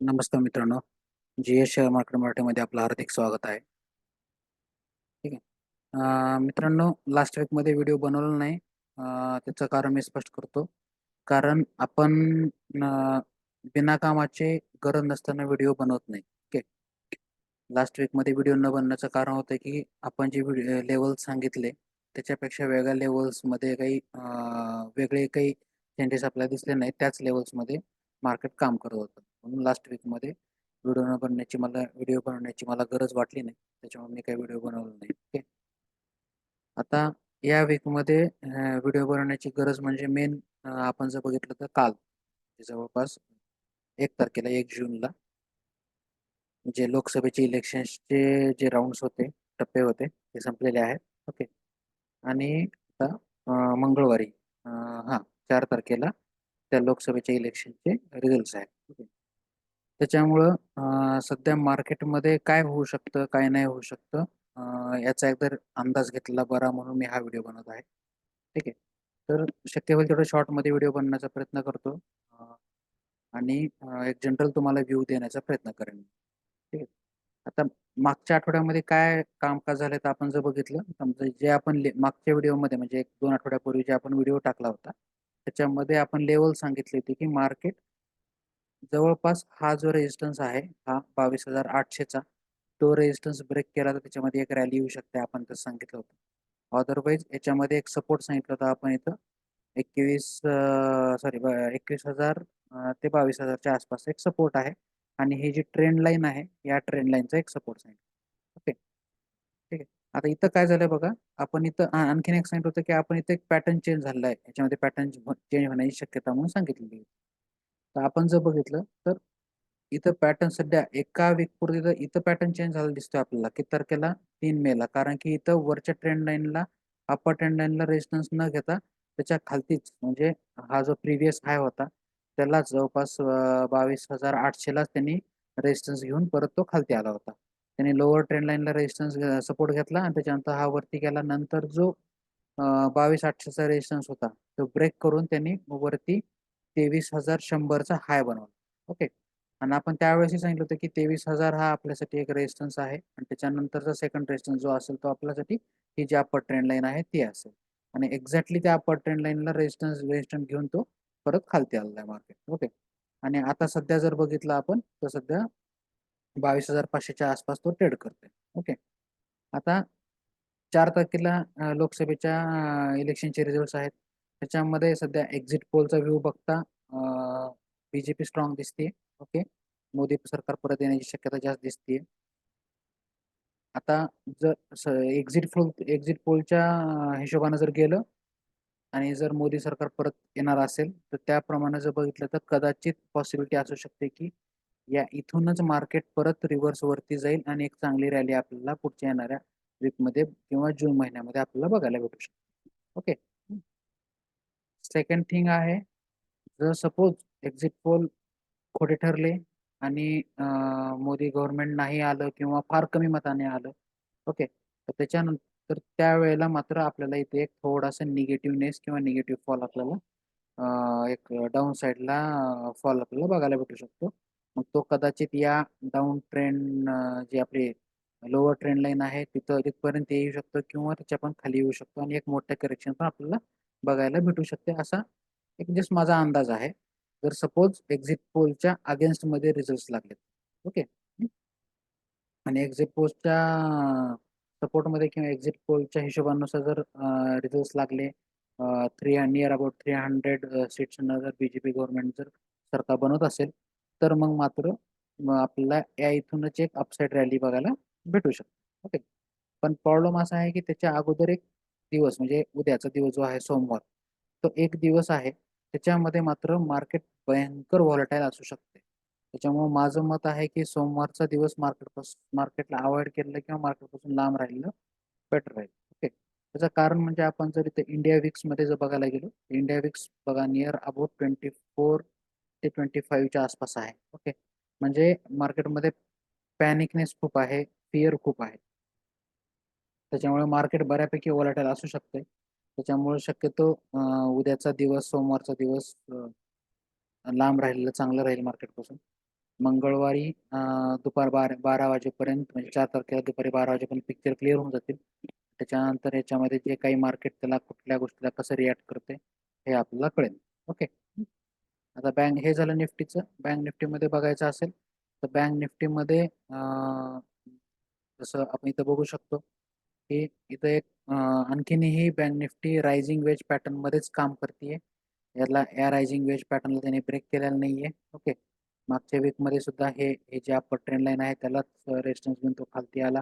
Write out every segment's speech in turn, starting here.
नमस्कार मित्रांनो. G S share market मराठीमध्ये आपलं हार्दिक स्वागत आहे. ठीक आहे. मित्रांनो लास्ट वीकमध्ये व्हिडिओ बनवला नाही. त्याचं कारण मी स्पष्ट करतो. कारण आपण बिनाकामाचे गरज नसताना व्हिडिओ बनवत नाही. ओके लास्ट वीकमध्ये व्हिडिओ न बनण्याचं कारण होतं की आपण जे व्हिडिओ लेवल सांगितले त्याच्यापेक्षा वेगळ्या लेवल्समध्ये काही वेगळे काही चेंजेस आपल्याला दिसले नाही त्याच लेवल्समध्ये मार्केट काम करत होतं. म्हणून लास्ट वीकमध्ये व्हिडिओ न बनण्याची मला व्हिडिओ बनवण्याची मला गरज वाटली नाही. त्याच्यामुळे मी काही व्हिडिओ बनवला नाही. ओके आता या वीकमध्ये व्हिडिओ बनवण्याची गरज म्हणजे मेन आपण जर बघितलं तर काल जवळपास एक तारखेला एक जूनला जे लोकसभेचे इलेक्शन्सचे जे राऊंड्स होते टप्पे होते ते संपलेले आहेत. ओके आणि आता मंगळवारी हां चार तारखेला त्या लोकसभेच्या इलेक्शनचे रिझल्ट आहेत. त्याच्यामुळं सध्या मार्केटमध्ये काय होऊ शकतं काय नाही होऊ शकतं याचा एकदा अंदाज घेतला बरा म्हणून मी हा व्हिडिओ बनवत आहे. ठीक आहे. तर शक्य होईल तेवढं शॉर्टमध्ये व्हिडिओ बनवण्याचा प्रयत्न करतो. आणि एक जनरल तुम्हाला व्ह्यू देण्याचा प्रयत्न करेन ठीक आहे. आता मागच्या आठवड्यामध्ये काय कामकाज झालं तर आपण जर बघितलं समजा जे आपण मागच्या व्हिडिओमध्ये म्हणजे एक दोन आठवड्यापूर्वी जे आपण व्हिडिओ टाकला होता त्याच्यामध्ये आपण लेवल सांगितली होती की मार्केट जवळपास हा जो रेजिस्टन्स आहे हा बावीस हजार आठशेचा तो रेजिस्टन्स ब्रेक केला तर त्याच्यामध्ये एक रॅली येऊ शकते आपण तसं सांगितलं होतं. अदरवाईज याच्यामध्ये एक सपोर्ट सांगितलं होतं आपण इथं. एकवीस सॉरी एकवीस हजार ते बावीस हजारच्या आसपास एक सपोर्ट आहे. आणि ही जी ट्रेंड लाईन आहे या ट्रेंड लाईनचा एक सपोर्ट सांगितलं. आता इथं काय झालंय बघा आपण इथं आणखीन एक सांगितलं होतं की आपण इथं एक पॅटर्न चेंज झालेला आहे. याच्यामध्ये पॅटर्न चेंज होण्याची शक्यता म्हणून सांगितलेली तर आपण जर बघितलं तर इथं पॅटर्न सध्या एका वीक पूर्वी इथं पॅटर्न चेंज झाला दिसतोय आपल्याला किती तारखेला तीन मेला कारण की इथं वरच्या ट्रेंड लाईनला अप्पर ट्रेंड लाईनला रेजिस्टन्स न घेता त्याच्या खालतीच म्हणजे हा जो प्रिव्हियस हाय होता त्याला जवळपास बावीस हजार आठशेलाच त्यांनी रेजिस्टन्स घेऊन परत तो खालती आला होता. त्यांनी लोअर ट्रेंड लाईनला रेजिस्टन्स सपोर्ट घेतला आणि त्याच्यानंतर हा वरती गेला. नंतर जो बावीस आठशेचा रेजिस्टन्स होता तो ब्रेक करून त्यांनी वरती तेवीस हजार शंभरचा हाय बनवला. ओके आणि आपण त्यावेळेसही सांगितलं होतं की तेवीस हजार हा आपल्यासाठी एक रेजिस्टन्स आहे आणि त्याच्यानंतरचा सेकंड रेजिस्टन्स जो असेल तो आपल्यासाठी ही जी अपर ट्रेंड लाईन आहे ती असेल. आणि एक्झॅक्टली त्या अपर ट्रेंड लाईनला रेजिस्टन्स रेजिस्टन्स घेऊन तो परत खालती आलेला आहे मार्केट ओके आणि आता सध्या जर बघितलं आपण तर सध्या बावीस हजार पाचशेच्या आसपास तो ट्रेड करतोय. ओके आता चार तारखेला लोकसभेच्या इलेक्शनचे रिझल्ट आहेत. त्याच्यामध्ये सध्या एक्झिट पोलचा व्ह्यू बघता बीजेपी स्ट्रॉंग दिसते ओके मोदी सरकार परत येण्याची शक्यता जास्त दिसते आता जर एक्झिट पोल एक्झिट पोलच्या हिशोबानं जर गेलं आणि जर मोदी सरकार परत येणार असेल तर त्याप्रमाणे जर बघितलं तर कदाचित पॉसिबिलिटी असू शकते की या इथूनच मार्केट परत रिव्हर्स वरती जाईल आणि एक चांगली रॅली आपल्याला पुढच्या येणाऱ्या वीकमध्ये किंवा जून महिन्यामध्ये आपल्याला बघायला भेटू शकते. ओके सेकंड थिंग आहे जर सपोज एक्झिट पोल खोटे ठरले आणि मोदी गव्हर्नमेंट नाही आलं किंवा फार कमी मताने आलं ओके तर त्याच्यानंतर त्यावेळेला मात्र आपल्याला इथे एक थोडासा निगेटिव्हनेस किंवा निगेटिव्ह फॉल आपल्याला एक डाऊन साईडला फॉल आपल्याला बघायला भेटू शकतो. मग तो कदाचित या डाऊन ट्रेंड जी आपली लोअर ट्रेंड लाईन आहे तिथं तिथपर्यंत येऊ शकतो किंवा त्याच्या पण खाली येऊ शकतो आणि एक मोठं करेक्शन पण आपल्याला बघायला भेटू शकते. असा एक जस्ट माझा अंदाज आहे. जर सपोज एक्झिट पोलच्या अगेन्स्टमध्ये रिझल्ट लागले ओके आणि एक्झिट पोलच्या सपोर्टमध्ये किंवा एक्झिट पोलच्या हिशोबानुसार जर रिझल्ट लागले three near about three hundred सीट्सनं जर बी जे पी गव्हर्नमेंट जर सरकार बनवत असेल तर मग मात्र आपल्याला या इथूनच एक अपसाईड रॅली बघायला भेटू शकते. ओके पण प्रॉब्लेम असा आहे की त्याच्या अगोदर एक दिवस म्हणजे उद्याचा दिवस जो आहे सोमवार तो एक दिवस आहे. त्याच्यामध्ये मात्र मार्केट भयंकर व्हॉलटाईल असू शकते. त्याच्यामुळे माझं मत आहे की सोमवारचा दिवस मार्केटपासून मार्केटला अवॉइड केलेलं किंवा मार्केटपासून लांब राहिलेलं बेटर राहील. ओके त्याचं कारण म्हणजे आपण जर इथे इंडिया विक्समध्ये जर बघायला गेलो इंडिया विक्स बघा नियर अबाउट ट्वेंटी फोर ते ट्वेंटी फाईव्हच्या आसपास आहे. ओके? म्हणजे मार्केटमध्ये पॅनिकनेस खूप आहे फिअर खूप आहे. त्याच्यामुळे मार्केट बऱ्यापैकी वॉलेटाईल असू शकते. त्याच्यामुळे शक्यतो उद्याचा दिवस सोमवारचा दिवस लांब राहिलेलं चांगलं राहील मार्केटपासून. मंगळवारी दुपार बारा बारा वाजेपर्यंत म्हणजे चार तारखेला दुपारी बारा वाजेपर्यंत पिक्चर क्लिअर होऊन जातील. त्याच्यानंतर याच्यामध्ये जे काही मार्केट त्याला कुठल्या गोष्टीला कसं रिॲक्ट करते हे आपल्याला कळेल. ओके? आता बँक हे झालं निफ्टीचं. बँक निफ्टीमध्ये बघायचं असेल तर बँक निफ्टीमध्ये जसं आपण इथं बघू शकतो की इथं एक आणखीनही बँक निफ्टी रायझिंग वेज पॅटर्नमध्येच काम करते याला या रायझिंग वेज पॅटर्नला त्याने ब्रेक केलेला नाहीये. ओके मागच्या वीकमध्ये सुद्धा हे हे जे अप्पर ट्रेंड लाईन आहे त्यालाच रेजिस्टन्स घेऊन तो खालती आला.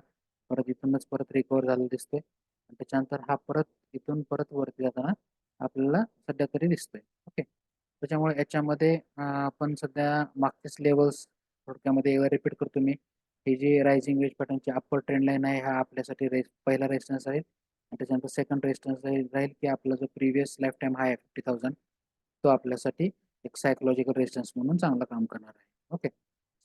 परत इथूनच परत रिकवर झालेला दिसतोय. आणि त्याच्यानंतर हा परत इथून परत वरती जाताना आपल्याला सध्या तरी दिसतोय. ओके त्याच्यामुळे याच्यामध्ये आपण सध्या मागचेच लेवल्स थोडक्यामध्ये रिपीट करतो मी. ही जी रायझिंग वेज पॅटर्नची अप्पर ट्रेंड लाईन आहे हा आपल्यासाठी रेस पहिला रेजिस्टन्स आहे. आणि त्याच्यानंतर सेकंड रेजिस्टन्स राहील राहील की आपला जो previous lifetime high fifty thousand तो आपल्यासाठी एक सायकोलॉजिकल रेजिस्टन्स म्हणून चांगलं काम करणार आहे. ओके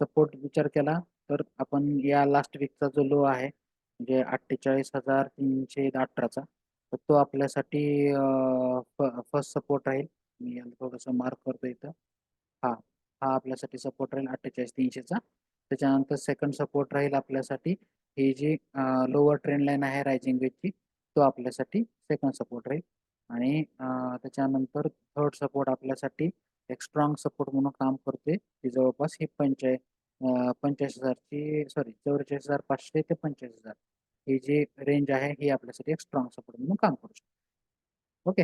सपोर्ट विचार केला तर आपण या लास्ट वीकचा जो लो आहे म्हणजे अठ्ठेचाळीस हजार तीनशे अठराचा तर तो आपल्यासाठी फर्स्ट सपोर्ट राहील. मी याला थोडंसं मार्क करतो इथं. हा हा आपल्यासाठी सपोर्ट राहील अठ्ठेचाळीस तीनशेचा. त्याच्यानंतर सेकंड सपोर्ट राहील आपल्यासाठी. ही जी लोअर ट्रेंड लाईन आहे रायझिंग वेजची तो आपल्यासाठी सेकंड सपोर्ट राहील. आणि त्याच्यानंतर थर्ड सपोर्ट आपल्यासाठी एक स्ट्रॉंग सपोर्ट म्हणून काम करते ती जवळपास ही पंचाय पंचेचाळीस हजारची सॉरी चौवेचाळीस हजार पाचशे ते पंचेचाळीस हजार. ही जी रेंज आहे ही आपल्यासाठी एक स्ट्रॉंग सपोर्ट म्हणून काम करू शकते. ओके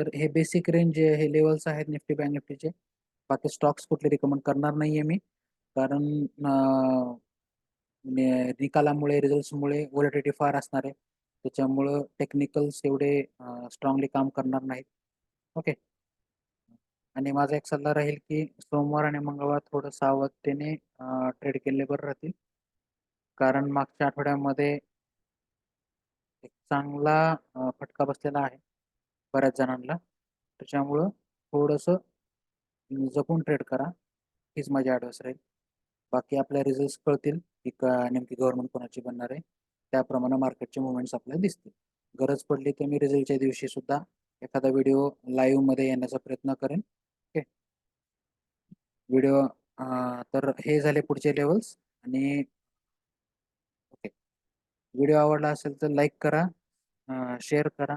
तर हे बेसिक रेंज हे लेवल्स आहेत निफ्टी बँक निफ्टीचे बाकी स्टॉक्स कुठले रिकमेंड करणार नाहीये मी. कारण म्हणजे निकालामुळे रिझल्ट्समुळे व्हॉलिटिटी फार असणार आहे. त्याच्यामुळं टेक्निकल्स एवढे स्ट्रॉंगली काम करणार नाहीत. ओके आणि माझा एक सल्ला राहील की सोमवार आणि मंगळवार थोडं सावधतेने ट्रेड केले बरं राहतील. कारण मागच्या आठवड्यामध्ये एक चांगला फटका बसलेला आहे. बऱ्याच जणांना. त्याच्यामुळं थोडंसं जपून ट्रेड करा. हीच माझी ॲडवाईस राहील. बाकी आपल्या रिझल्ट्स कळतील की का नेमकी गव्हर्नमेंट कोणाची बनणार आहे. त्याप्रमाणे मार्केटचे मुवमेंट्स आपल्याला दिसतील. गरज पडली तर मी रिझल्टच्या दिवशी सुद्धा एखादा व्हिडिओ लाईव्हमध्ये येण्याचा प्रयत्न करेन. ओके व्हिडिओ तर हे झाले पुढचे लेवल्स आणि ओके व्हिडिओ आवडला असेल तर लाईक करा शेअर करा.